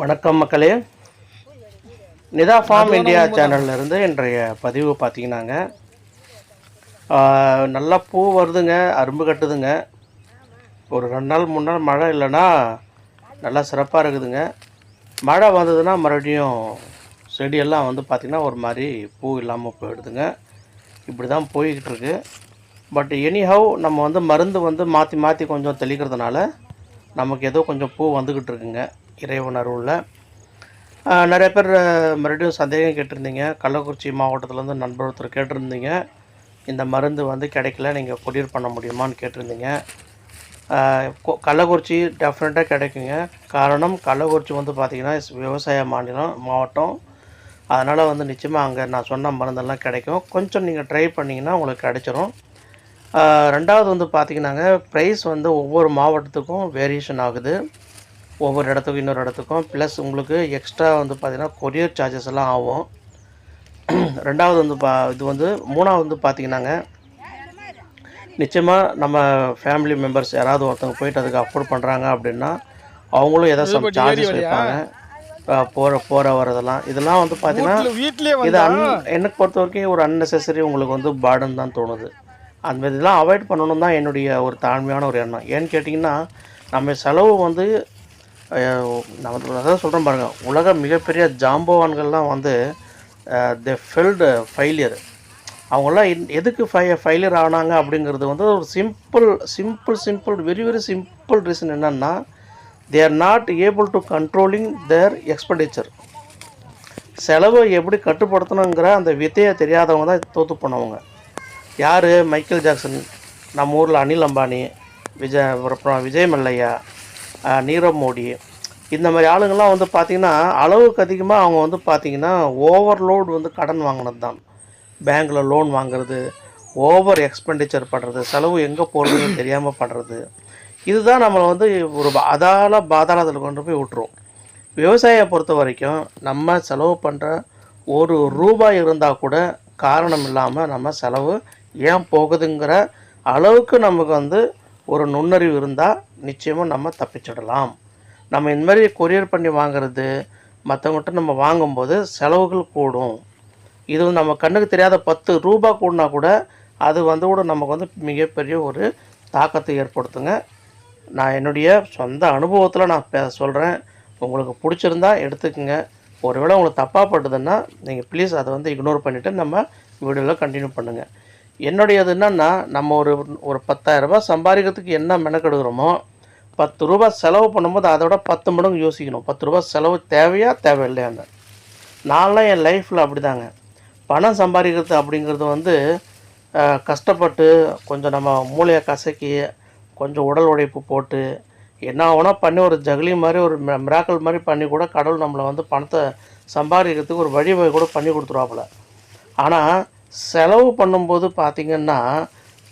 வணக்கம் மக்களே. Nita form India சேனல்ல இருந்து இன்றைய பதிவு பார்த்தீங்கன்னாங்க. நல்லா பூ வருதுங்க அரும்பு கட்டுதுங்க. ஒரு ரெண்டு நாள் மூணு நாள் மழை இல்லைன்னா நல்லா சிறப்பாக இருக்குதுங்க. மழை வந்ததுன்னா மறுபடியும் செடியெல்லாம் வந்து பார்த்திங்கன்னா ஒரு மாதிரி பூ இல்லாமல் போயிடுதுங்க. இப்படி தான் போய்கிட்டு இருக்கு. பட் எனிஹவ் நம்ம வந்து மருந்து வந்து மாற்றி மாற்றி கொஞ்சம் தெளிக்கிறதுனால நமக்கு ஏதோ கொஞ்சம் பூ வந்துக்கிட்டு இருக்குங்க. இறைவன் அருளில். நிறைய பேர் மறுபடியும் சந்தேகம் கேட்டிருந்தீங்க. கள்ளக்குறிச்சி மாவட்டத்துலேருந்து நண்பர் ஒருத்தர் கேட்டிருந்தீங்க. இந்த மருந்து வந்து கிடைக்கல நீங்கள் கொரியர் பண்ண முடியுமான்னு கேட்டிருந்தீங்க. கொ- கள்ளக்குறிச்சி டெஃபினட்டாக கிடைக்குங்க. காரணம் கள்ளக்குறிச்சி வந்து பார்த்திங்கன்னா விவசாய மாநிலம் மாவட்டம். அதனால் வந்து நிச்சயமாக அங்கே நான் சொன்ன மருந்தெல்லாம் கிடைக்கும். கொஞ்சம் நீங்கள் ட்ரை பண்ணிங்கன்னா உங்களுக்கு கிடைச்சிரும். ரெண்டாவது வந்து பார்த்திங்கன்னாங்க ப்ரைஸ் வந்து ஒவ்வொரு மாவட்டத்துக்கும் வேரியேஷன் ஆகுது. ஒவ்வொரு இடத்துக்கும் இன்னொரு இடத்துக்கும். ப்ளஸ் உங்களுக்கு எக்ஸ்ட்ரா வந்து பார்த்திங்கன்னா கொரியர் சார்ஜஸ் எல்லாம் ஆகும். ரெண்டாவது வந்து பா இது வந்து மூணாவது வந்து பார்த்திங்கன்னாங்க நிச்சயமாக நம்ம ஃபேமிலி மெம்பர்ஸ் யாராவது ஒருத்தவங்க போயிட்டு அதுக்கு அஃபோர்ட் பண்ணுறாங்க அப்படின்னா அவங்களும் ஏதாவது சம் சார்ஜஸ் வைப்பாங்க. போகிற போகிற வரதெல்லாம் இதெல்லாம் வந்து பார்த்தீங்கன்னா இது அன் எனக்கு பொறுத்த வரைக்கும் ஒரு அன்னெசரி உங்களுக்கு வந்து பாடன் தான் தோணுது. அந்த இதெல்லாம் அவாய்ட் பண்ணணும் தான் என்னுடைய ஒரு தாழ்மையான ஒரு எண்ணம். ஏன்னு கேட்டிங்கன்னா நம்ம செலவு வந்து நான் நம்ம அதான் சொல்கிறேன் பாருங்கள் உலக மிகப்பெரிய ஜாம்பவான்கள்லாம் வந்து த ஃபெல்டு ஃபெயிலியர் அவங்களாம் எதுக்கு ஃபை ஃபெயிலியர் ஆனாங்க அப்படிங்கிறது வந்து ஒரு simple simple simple very very simple reason என்னன்னா they are not able to controlling their expenditure செலவை எப்படி கட்டுப்படுத்தணுங்கிற அந்த வித்தையை தெரியாதவங்க தான் தோற்று போனவங்க. யார்? Michael Jackson. நம்ம ஊரில் அனில் அம்பானி விஜய் அப்புறம் விஜய் மல்லையா நீரவ் மோடி. இந்த மாதிரி ஆளுங்கள்லாம் வந்து பார்த்திங்கன்னா அளவுக்கு அதிகமாக அவங்க வந்து பார்த்திங்கன்னா ஓவர்லோடு வந்து கடன் வாங்கினது தான் பேங்க்கில் லோன் வாங்குறது ஓவர் எக்ஸ்பெண்டிச்சர் பண்ணுறது செலவு எங்கே போகிறதுன்னு தெரியாமல் பண்ணுறது இதுதான் நம்மளை வந்து ஒரு அதால பாதாளத்தில் கொண்டு போய் விட்டுரும். விவசாயியை பொறுத்த வரைக்கும் நம்ம செலவு பண்ணுற ஒரு ரூபாய் இருந்தால் கூட காரணம் இல்லாமல் நம்ம செலவு ஏன் போகுதுங்கிற அளவுக்கு நமக்கு வந்து ஒரு நுண்ணறிவு இருந்தால் நிச்சயமாக நம்ம தப்பிச்சிடலாம். நம்ம இந்த மாதிரி கொரியர் பண்ணி வாங்குறது மற்றவங்கள்ட்ட நம்ம வாங்கும்போது செலவுகள் கூடும். இது நம்ம கண்ணுக்கு தெரியாத பத்து ரூபா கூடினா கூட அது வந்து கூட நமக்கு வந்து மிகப்பெரிய ஒரு தாக்கத்தை ஏற்படுத்துங்க. நான் என்னுடைய சொந்த அனுபவத்தில் நான் பே சொல்கிறேன் உங்களுக்கு பிடிச்சிருந்தா எடுத்துக்கங்க. ஒருவேளை உங்களுக்கு தப்பாக பட்டுதுன்னா நீங்கள் ப்ளீஸ் அதை வந்து இக்னோர் பண்ணிவிட்டு நம்ம வீடியோவில் கண்டினியூ பண்ணுங்கள் என்னுடையது என்னென்னா நம்ம ஒரு ஒரு பத்தாயிரரூபா சம்பாதிக்கிறதுக்கு என்ன மெனக்கெடுக்கிறோமோ பத்து ரூபா செலவு பண்ணும்போது அதோட பத்து மடங்கு யோசிக்கணும். பத்து ரூபா செலவு தேவையா தேவையில்லையான்னு நான்லாம் என் லைஃப்பில் அப்படிதாங்க. பணம் சம்பாதிக்கிறது அப்படிங்கிறது வந்து கஷ்டப்பட்டு கொஞ்சம் நம்ம மூளையை கசக்கி கொஞ்சம் உடல் உழைப்பு போட்டு என்ன வேணால் பண்ணி ஒரு ஜகுலி மாதிரி ஒரு மிராக்கல் மாதிரி பண்ணி கூட கடவுள் நம்மளை வந்து பணத்தை சம்பாதிக்கிறதுக்கு ஒரு வழிவகை கூட பண்ணி கொடுத்துருவாப்புல. ஆனால் செலவு பண்ணும்போது பார்த்திங்கன்னா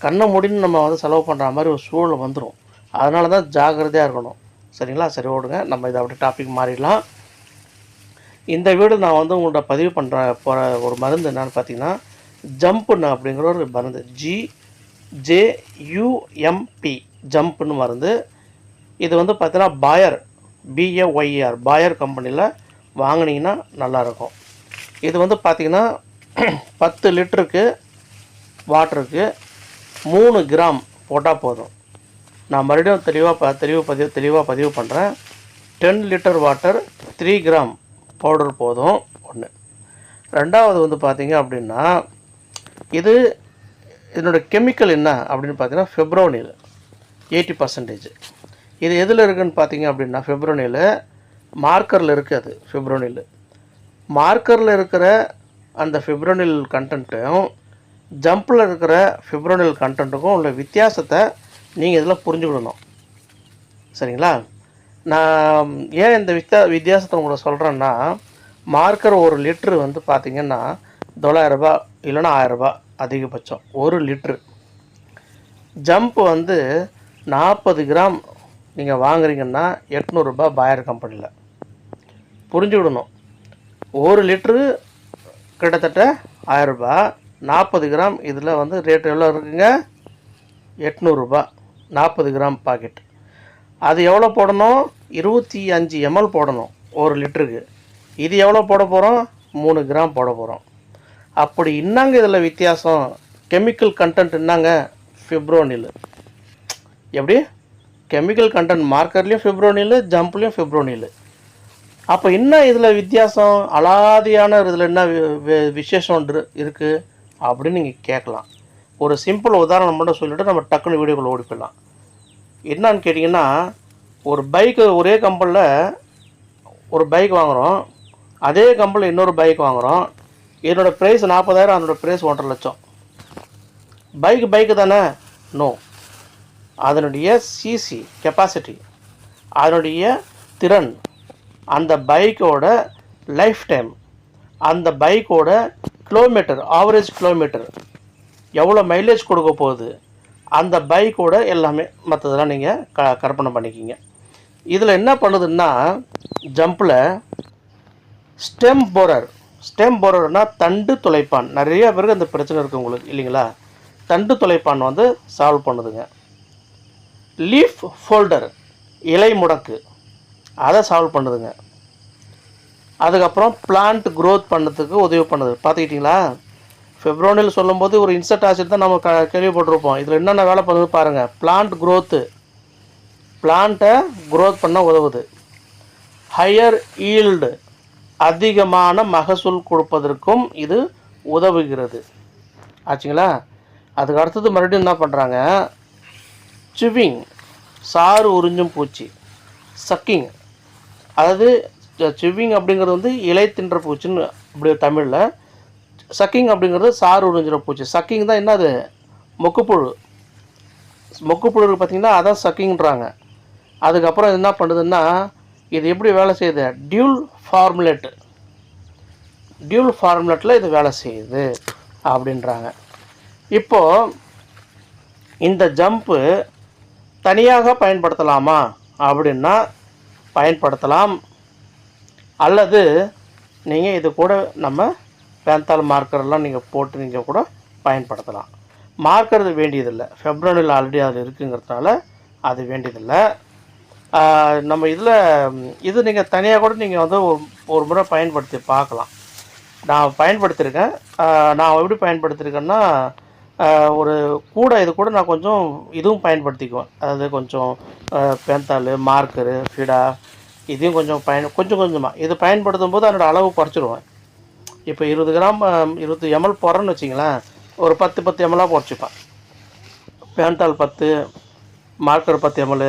கண்ணை முடின்னு நம்ம வந்து செலவு பண்ணுற மாதிரி ஒரு சூழல் வந்துடும் அதனால தான் ஜாக்கிரதையாக இருக்கணும். சரிங்களா? சரி ஓடுங்க. நம்ம இதை அப்படியே டாபிக் மாறிடலாம். இந்த வீடு நான் வந்து உங்கள்கிட்ட பதிவு பண்ணுற போகிற ஒரு மருந்து என்னென்னு பார்த்தீங்கன்னா ஜம்ப்புன்னு அப்படிங்கிற ஒரு மருந்து. ஜி ஜே யூஎம்பி ஜம்ப்னு மருந்து. இது வந்து பார்த்தீங்கன்னா பாயர் பிஏஒய்ஆர் பாயர் கம்பெனியில் வாங்கினீங்கன்னா நல்லாயிருக்கும் இது வந்து பார்த்திங்கன்னா பத்து லிட்டருக்கு வாட்டருக்கு மூணு கிராம் போட்டால் போதும். நான் மறுபடியும் தெளிவாக ப தெளிவு பதிவு தெளிவாக பதிவு பண்ணுறேன் ten litre water three gram powder போதும் ஒன்று ரெண்டாவது வந்து பார்த்திங்க அப்படின்னா இது இதனோட கெமிக்கல் என்ன அப்படின்னு பார்த்தீங்கன்னா ஃபெப்ரோனில் எயிட்டி பர்சன்டேஜ். இது எதில் இருக்குதுன்னு பார்த்தீங்க அப்படின்னா ஃபெப்ரோனில் மார்க்கரில் இருக்குது அது ஃபெப்ரோனில். மார்க்கரில் இருக்கிற அந்த ஃபிப்ரோனில் கண்டென்ட்டும் ஜம்பில் இருக்கிற ஃபிப்ரோனில் கண்டென்ட்டுக்கும் உள்ள வித்தியாசத்தை நீங்கள் இதில் புரிஞ்சுக்கிடணும். சரிங்களா? நான் ஏன் இந்த வித்தியா வித்தியாசத்தை உங்களை சொல்கிறேன்னா மார்க்கர் ஒரு லிட்ரு வந்து பார்த்தீங்கன்னா தொள்ளாயிரரூபா இல்லைன்னா ஆயரரூபா அதிகபட்சம். ஒரு லிட்ரு ஜம்ப் வந்து நாற்பது கிராம் நீங்கள் வாங்குறீங்கன்னா எட்நூறுரூபா பாயர் கம்பெனியில் புரிஞ்சுக்கிடணும். ஒரு லிட்ரு கிட்டத்தட்ட ஆயரூபா நாற்பது கிராம் இதில் வந்து ரேட் எவ்வளோ இருக்குங்க? எட்நூறுரூபா நாற்பது கிராம் பாக்கெட் அது எவ்வளோ போடணும்? இருபத்தி அஞ்சு எம்எல் போடணும் ஒரு லிட்டருக்கு. இது எவ்வளோ போட போகிறோம் மூணு கிராம் போட போகிறோம் அப்படி என்னங்க இதில் வித்தியாசம்? கெமிக்கல் கண்டென்ட் என்னங்க? ஃபிப்ரோனில் எப்படி? கெமிக்கல் கண்டென்ட் மார்க்கர்லேயும் ஃபிப்ரோனில் ஜம்ப்லேயும் ஃபிப்ரோனில் அப்போ என்ன இதில் வித்தியாசம்? அலாதியான இதில் என்ன வி- விசேஷம் இருக்குது அப்படின்னு நீங்கள் கேட்கலாம். ஒரு சிம்பிள் உதாரணம் மட்டும் சொல்லிவிட்டு நம்ம டக்குன்னு வீடியோக்குள்ளே ஓடி போயிடலாம். என்னன்னு கேட்டிங்கன்னா ஒரு பைக்கு ஒரே கம்பெனியில் ஒரு பைக் வாங்குகிறோம் அதே கம்பெனியில் இன்னொரு பைக் வாங்குகிறோம் என்னோடய ப்ரைஸ் நாற்பதாயிரம் அதனோடய ப்ரைஸ் ஒன்றரை லட்சம். பைக் பைக்கு தானே? நோ அதனுடைய சிசி கெப்பாசிட்டி அதனுடைய திறன். அந்த பைக்கோட லைஃப் டைம் அந்த பைக்கோட கிலோமீட்டர் ஆவரேஜ் கிலோமீட்டர் எவ்வளோ மைலேஜ் கொடுக்க போகுது அந்த பைக்கோட எல்லாமே மற்றதெல்லாம் நீங்கள் க கற்பனை பண்ணிக்கிங்க. இதில் என்ன பண்ணுதுன்னா ஜம்பில் ஸ்டெம் போரர் ஸ்டெம் போரர்னால் தண்டு துளைப்பான். நிறைய பேருக்கு அந்த பிரச்சனை இருக்குது உங்களுக்கு இல்லைங்களா? தண்டு துளைப்பான் வந்து சால்வ் பண்ணுதுங்க. லீஃப் ஃபோல்டர் இலை முடக்கு. அதை சால்வ் பண்ணுதுங்க. அதுக்கப்புறம் பிளான்ட் க்ரோத் பண்ணுறதுக்கு உதவி பண்ணுது. பார்த்துக்கிட்டிங்களா? ஃபெப்ரோனில் சொல்லும்போது ஒரு இன்செக்ட் ஆசிட் தான் நம்ம க கேள்விப்பட்டிருப்போம். இதில் என்னென்ன வேலை பண்ணுது பாருங்கள் பிளான்ட் க்ரோத்து பிளான்ட்டை க்ரோத் பண்ண உதவுது. ஹையர் ஈல்டு அதிகமான மகசூல் கொடுப்பதற்கும் இது உதவுகிறது. ஆச்சுங்களா? அதுக்கு அடுத்தது மறுபடியும் என்ன பண்ணுறாங்க சிவிங் சாறு உறிஞ்சும் பூச்சி சக்கிங் அதாவது சிவ்விங் அப்படிங்கிறது வந்து இலை தின்ற பூச்சின்னு அப்படி தமிழில். சக்கிங் அப்படிங்கிறது சாறு உறிஞ்சுற பூச்சி. சக்கிங் தான் என்னது மொக்குப்புழு. மொக்குப்புழு பார்த்திங்கன்னா அதான் சக்கிங்ன்றாங்க அதுக்கப்புறம் என்ன பண்ணுதுன்னா இது எப்படி வேலை செய்யுது? டியூல் ஃபார்முலேட்டு டியூல் ஃபார்முலேட்டில் இது வேலை செய்யுது அப்படின்றாங்க. இப்போது இந்த ஜம்ப்பு தனியாக பயன்படுத்தலாமா அப்படின்னா பயன்படுத்தலாம். அல்லது நீங்கள் இது கூட நம்ம பேந்தால் மார்க்கர்லாம் நீங்கள் போட்டு நீங்கள் கூட பயன்படுத்தலாம். மார்க்கர் வேண்டியதில்லை. ஃபெப்ரவரியில் ஆல்ரெடி அதில் இருக்குங்கிறதுனால அது வேண்டியதில்லை. நம்ம இதில் இது நீங்கள் தனியாக கூட நீங்கள் வந்து ஒரு ஒரு முறை பயன்படுத்தி பார்க்கலாம். நான் பயன்படுத்தியிருக்கேன் நான் எப்படி பயன்படுத்தியிருக்கேன்னா ஒரு கூட இது கூட நான் கொஞ்சம் இதுவும் பயன்படுத்திக்குவேன். அதாவது கொஞ்சம் பேந்தாள் மார்க்கரு ஃபிடா இதையும் கொஞ்சம் பயன் கொஞ்சம் கொஞ்சமாக இது பயன்படுத்தும் போது அதனோட அளவு குறைச்சிடுவேன் இப்போ இருபது கிராம் இருபது எம்எல் போடுறேன்னு வச்சிங்களேன் ஒரு பத்து பத்து எம்எல்லாக குறைச்சிப்பேன். பேந்தாள் பத்து மார்க்கர் பத்து எம்எல்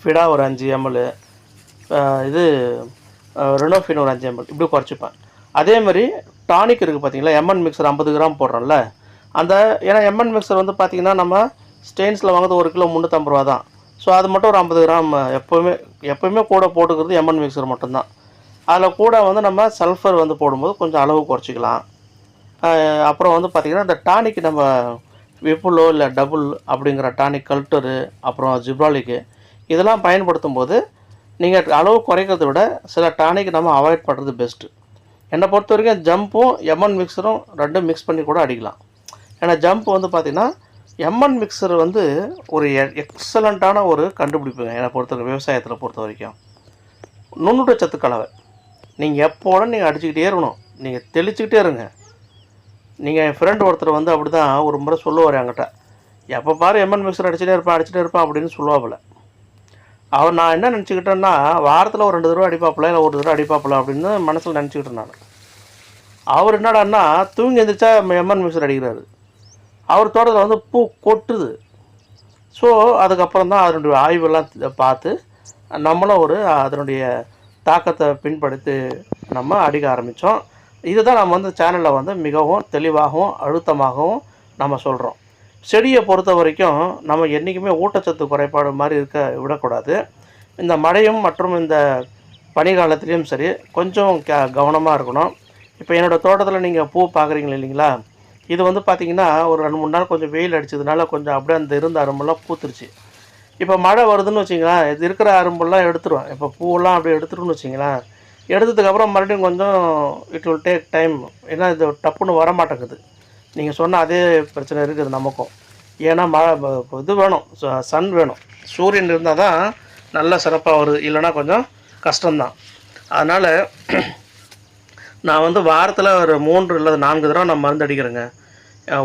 ஃபிடா ஒரு அஞ்சு எம்எல் இது ரெனோஃபின் ஒரு அஞ்சு எம்எல் இப்படி குறைச்சிப்பேன். அதேமாதிரி டானிக் இருக்குது பார்த்தீங்களா எம்என் மிக்சர் ஐம்பது கிராம் போடுறோம்ல அந்த ஏன்னா எம்என் மிக்சர் வந்து பார்த்திங்கன்னா நம்ம ஸ்டெயின்ஸில் வாங்குறது ஒரு கிலோ முந்நூற்றம்பது ரூபா தான் ஸோ அது மட்டும் ஒரு ஐம்பது கிராம் எப்போவுமே எப்போவுமே கூட போட்டுக்கிறது எம்என் மிக்சர் மட்டும்தான். அதில் கூட வந்து நம்ம சல்ஃபர் வந்து போடும்போது கொஞ்சம் அளவு குறைச்சிக்கலாம். அப்புறம் வந்து பார்த்திங்கன்னா இந்த டானிக் நம்ம விப்புலோ இல்லை டபுள் அப்படிங்கிற டானிக் கல்ட்டரு அப்புறம் ஜிப்ராலிக்கு இதெல்லாம் பயன்படுத்தும் போது நீங்கள் அளவு குறைக்கிறத விட சில டானிக் நம்ம அவாய்ட் பண்ணுறது பெஸ்ட்டு என்னை பொறுத்த வரைக்கும் ஜம்பும் எம்என் மிக்சரும் ரெண்டும் மிக்ஸ் பண்ணி கூட அடிக்கலாம். ஏன்னா ஜம்ப் வந்து பார்த்திங்கன்னா எம்என் மிக்சர் வந்து ஒரு எக்ஸலண்ட்டான ஒரு கண்டுபிடிப்புங்க. என்னை பொறுத்த விவசாயத்தில் பொறுத்த வரைக்கும். நுண்ணுட்டச்சத்து கலவை. நீங்கள் எப்போட நீங்கள் அடிச்சுக்கிட்டே இருக்கணும். நீங்கள் தெளிச்சுக்கிட்டே இருங்க. நீங்கள் என் ஃப்ரெண்ட் ஒருத்தர் வந்து அப்படி தான் ஒரு முறை சொல்லுவார் என்கிட்ட. எப்போ பாரு எம்என் மிக்சர் அடிச்சுட்டே இருப்பான் அடிச்சுட்டே இருப்பான் அப்படின்னு சொல்லுவாப்பில்ல அவர் நான் என்ன நினச்சிக்கிட்டேன்னா வாரத்தில் ஒரு ரெண்டு தடவை அடிப்பாப்பில்ல இல்லை ஒரு தடவை அடிப்பாப்பில்ல அப்படின்னு மனசில் நினச்சிக்கிட்டேன் நான். அவர் என்னடான்னா தூங்கி எழுந்திரிச்சா எம்என் மிக்சர் அடிக்கிறாரு. அவர் தோட்டத்தில் வந்து பூ கொட்டுது. ஸோ அதுக்கப்புறம் தான் அதனுடைய ஆய்வெல்லாம் பார்த்து நம்மளும் ஒரு அதனுடைய தாக்கத்தை பின்படுத்தி நம்ம அடிக்க ஆரம்பித்தோம் இதுதான் நம்ம வந்து சேனலில் வந்து மிகவும் தெளிவாகவும் அழுத்தமாகவும் நம்ம சொல்கிறோம் செடியை பொறுத்த வரைக்கும் நம்ம என்றைக்குமே ஊட்டச்சத்து குறைபாடு மாதிரி இருக்க விடக்கூடாது. இந்த மழையும் மற்றும் இந்த பனிகாலத்துலேயும் சரி கொஞ்சம் க கவனமாக இருக்கணும். இப்போ என்னோடய தோட்டத்தில் நீங்கள் பூ பார்க்குறீங்க இல்லைங்களா? இது வந்து பார்த்திங்கன்னா ஒரு ரெண்டு மூணு நாள் கொஞ்சம் வெயில் அடிச்சதுனால கொஞ்சம் அப்படியே அந்த இருந்த அரும்பெல்லாம் பூத்துருச்சு. இப்போ மழை வருதுன்னு வச்சிங்களேன் இது இருக்கிற அரும்பெல்லாம் எடுத்துருவேன். இப்போ பூவெல்லாம் அப்படியே எடுத்துருன்னு வச்சிங்களேன். எடுத்ததுக்கப்புறம் மறுபடியும் கொஞ்சம் இட் வில் டேக் டைம் ஏன்னா இது டப்புன்னு வர மாட்டேங்குது. நீங்கள் சொன்ன அதே பிரச்சனை இருக்குது நமக்கும். ஏன்னா மழை இது வேணும். சன் வேணும். சூரியன் இருந்தால் தான் நல்ல சிறப்பாக வருது இல்லைன்னா கொஞ்சம் கஷ்டம்தான். அதனால் நான் வந்து வாரத்தில் ஒரு மூன்று இல்லை நான்கு தடவை நான் மருந்து அடிக்கிறேங்க.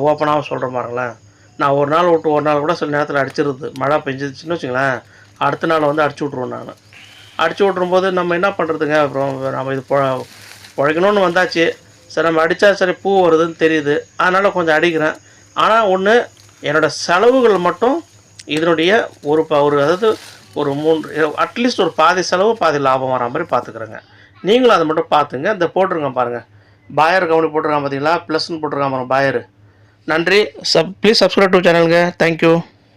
ஓப்பனாக சொல்கிற மாதிரிங்களேன் நான் ஒரு நாள் விட்டு ஒரு நாள் கூட சில நேரத்தில் அடிச்சிருது. மழை பெஞ்சிச்சுன்னு வச்சுங்களேன். அடுத்த நாள் வந்து அடிச்சு விட்ருவேன் நான். அடிச்சு விட்ரும்போது நம்ம என்ன பண்ணுறதுங்க அப்புறம் நம்ம இது பொ பிழைக்கணும்னு வந்தாச்சு. சரி நம்ம அடித்தா சரி பூ வருதுன்னு தெரியுது. அதனால் கொஞ்சம் அடிக்கிறேன். ஆனால் ஒன்று என்னோடய செலவுகள் மட்டும் இதனுடைய ஒரு ப ஒரு அதாவது ஒரு மூன்று அட்லீஸ்ட் ஒரு பாதி செலவு பாதி லாபம் வரா மாதிரி பார்த்துக்குறேங்க. நீங்களும் அதை மட்டும் பார்த்துங்க. இந்த போட்டிருக்கோம் பாருங்கள் பாயர் கவுனி போட்டிருக்கான் பார்த்தீங்களா ப்ளஸ்ன்னு போட்டிருக்கான் பாருங்கள் பாயர் நன்றி. சப் ப்ளீஸ் சப்ஸ்கிரைப் டு சேனலுங்க தேங்க்யூ